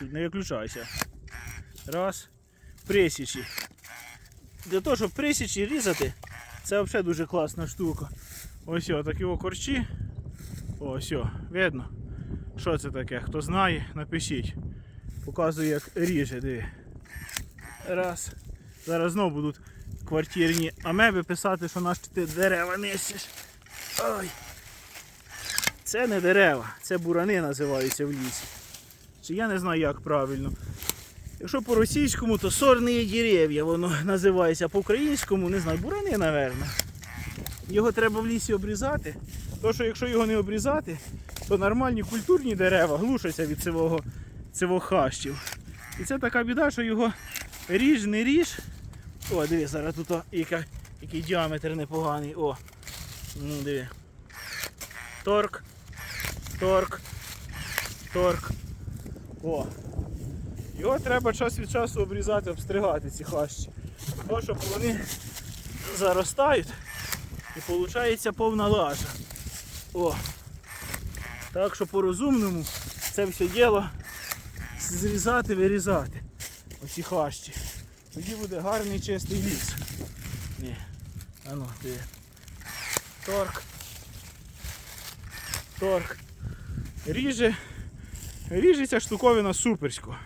Не виключайся. Раз. Пресічі. Для того, щоб пресічі різати, це взагалі дуже класна штука. Ось о, такі корчі. Ось видно. Що це таке? Хто знає, напишіть. Показую, як ріже, диви. Раз. Зараз знову будуть квартирні амеби писати, що наш ти дерева несеш. Ой. Це не дерева, це бурани називаються в лісі. Чи я не знаю, як правильно. Якщо по-російському, то сорні дерев'я воно називається, а по-українському, не знаю, бурани, напевно. Його треба в лісі обрізати. То, що якщо його не обрізати, то нормальні культурні дерева глушаться від цього, цього хащів. І це така біда, що його ріж, не ріж. О, диви, зараз тут яка, який діаметр непоганий. О. Ну, диви. Торк. Торк. Торк. О. Його треба час від часу обрізати, обстригати ці хащі. Тому що вони заростають і виходить повна лажа. О. Так що по-розумному це все діло зрізати, вирізати. Оці хащі. Тоді буде гарний чистий ліс. Ні. А ну, ти. Торк. Торк. Ріже. Ріжеться штуковина суперсько.